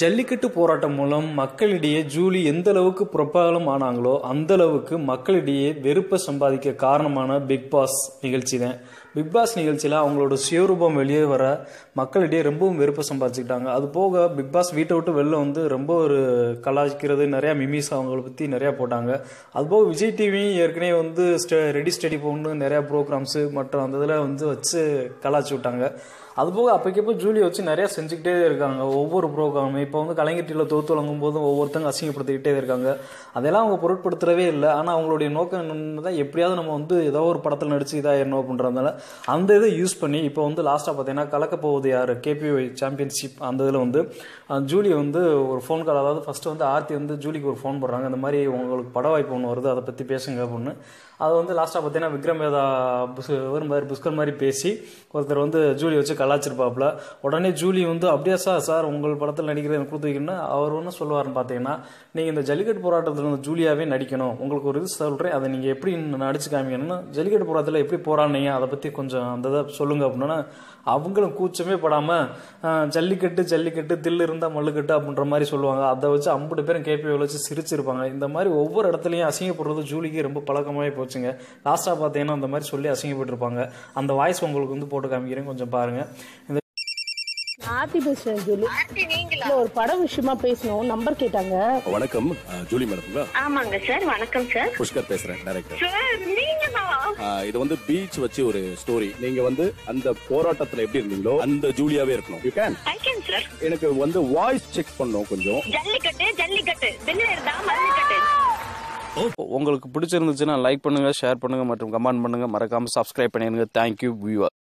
ஜல்லிக்கட்டு போராட்டம் மூலம் மக்களிடையே ஜூலி எந்த அளவுக்கு பிரபலம் ஆனாங்களோ அந்த அளவுக்கு மக்களிடையே வெறுப்பை சம்பாதிக்க காரணமான பிக் பாஸ் நிகழ்ச்சி தான். பிக் பாஸ் நிகழ்ச்சியில் அவங்களோட சுயரூபம் வெளியே வர மக்களிடையே ரொம்பவும் வெறுப்பை சம்பாதிச்சுக்கிட்டாங்க. அது போக பிக் பாஸ் வீட்டை விட்டு வெளில வந்து ரொம்ப ஒரு கலாய்க்கிறது நிறையா மிமிஸ் அவங்கள பற்றி நிறையா போட்டாங்க. அது போக விஜய் டிவி ஏற்கனவே வந்து ஸ்ட ரெடி ஸ்டடி போகணுன்னு நிறையா ப்ரோக்ராம்ஸு மற்றும் அந்த இதில் வந்து வச்சு கலாய்ச்சி விட்டாங்க. அதுபோக அப்போக்கப்போ ஜூலியை வச்சு நிறையா செஞ்சுக்கிட்டே இருக்காங்க. ஒவ்வொரு ப்ரோக்ராமும் இப்போ வந்து கலைஞர் டிவியில் தோத்து வழங்கும் போதும் ஒவ்வொருத்தங்க அசிங்கப்படுத்திக்கிட்டே இருக்காங்க. அதெல்லாம் அவங்க பொருட்படுத்துறவே இல்லை. ஆனால் அவங்களுடைய நோக்கம் என்னன்னு தான் எப்படியாவது நம்ம வந்து ஏதோ ஒரு படத்தில் நடிச்சு இதாகிடணும் அப்படின்றதுனால அந்த இதை யூஸ் பண்ணி இப்போ வந்து லாஸ்ட்டாக பார்த்தீங்கன்னா கலக்க போகுது யார்? கேபிஒய் சாம்பியன்ஷிப் அந்த இதில் வந்து ஜூலி வந்து ஒரு ஃபோன் கால் அதாவது ஃபஸ்ட்டு வந்து ஆர்த்தி வந்து ஜூலிக்கு ஒரு ஃபோன் போடுறாங்க. இந்த மாதிரி உங்களுக்கு பட வாய்ப்பு ஒன்று வருது அதை பற்றி பேசுங்க அப்படின்னு. அது வந்து லாஸ்ட்டாக பார்த்தீங்கன்னா விக்ரம் வேதா புஸ் ஒரு மாதிரி புஷ்கர் மாதிரி பேசி ஒருத்தர் வந்து ஜூலி வச்சு கலாச்சிருப்பாப்புல. உடனே ஜூலி வந்து அப்படியா சார் சார் உங்கள் படத்தில் நடிக்கிறதை எனக்கு கொடுத்து வைக்கணும்னா அவர் ஒன்று சொல்லுவார்னு பார்த்தீங்கன்னா நீங்கள் இந்த ஜல்லிக்கட்டு போராட்டத்தில் வந்து ஜூலியாவே நடிக்கணும். உங்களுக்கு ஒரு இது சொல்கிறேன் அதை நீங்கள் எப்படி நடிச்சு காமிக்கணும்னு ஜல்லிக்கட்டு போராட்டத்தில் எப்படி போராடினீங்க அதை பற்றி கொஞ்சம் அந்த இதை சொல்லுங்கள் அப்படின்னா. அவங்களும் கூச்சமே படாமல் ஜல்லிக்கட்டு ஜல்லிக்கட்டு தில்லு இருந்தால் மல்லுக்கட்டு அப்படின்ற மாதிரி சொல்லுவாங்க. அதை வச்சு ஐம்பது பேரும் கேபிஓ வச்சு சிரிச்சிருப்பாங்க. இந்த மாதிரி ஒவ்வொரு இடத்துலையும் அசிங்கப்படுறது ஜூலிக்கு ரொம்ப பழக்கமாகவே போச்சுங்க. லாஸ்ட்டாக பார்த்தீங்கன்னா அந்த மாதிரி சொல்லி அசிங்கப்பட்டிருப்பாங்க. அந்த வாய்ஸ் உங்களுக்கு வந்து போட்டு காமிக்கிறேன். கொஞ்சம் பாருங்கள் இந்த ஆர்த்தி பேசுறேன் ஜூலி. இல்ல ஒரு படம் விஷயமா பேசணும். நம்பர் கேட்டாங்க. வணக்கம் ஜூலி மேடம்ங்களா? ஆமாங்க சார் வணக்கம் சார் புஷ்கர் பேசுறேன் டைரக்டர் சார் நீங்களா இது வந்து பீச் வச்சு ஒரு ஸ்டோரி நீங்க வந்து அந்த போராட்டத்துல எப்படி இருந்தீங்களோ அந்த ஜூலியாவே இருக்கணும். You can I can sir எனக்கு வந்து வாய்ஸ் செக் பண்ணோம் கொஞ்சம். ஜல்லிக்கட்டு ஜல்லிக்கட்டு. மல்லிக்கட்டு. உங்களுக்கு பிடிச்சிருந்துச்சுன்னா லைக் பண்ணுங்கள் ஷேர் பண்ணுங்கள் மற்றும் கமெண்ட் பண்ணுங்கள் மறக்காமல் சப்ஸ்கிரைப் பண்ணிடுங்க. Thank you viewer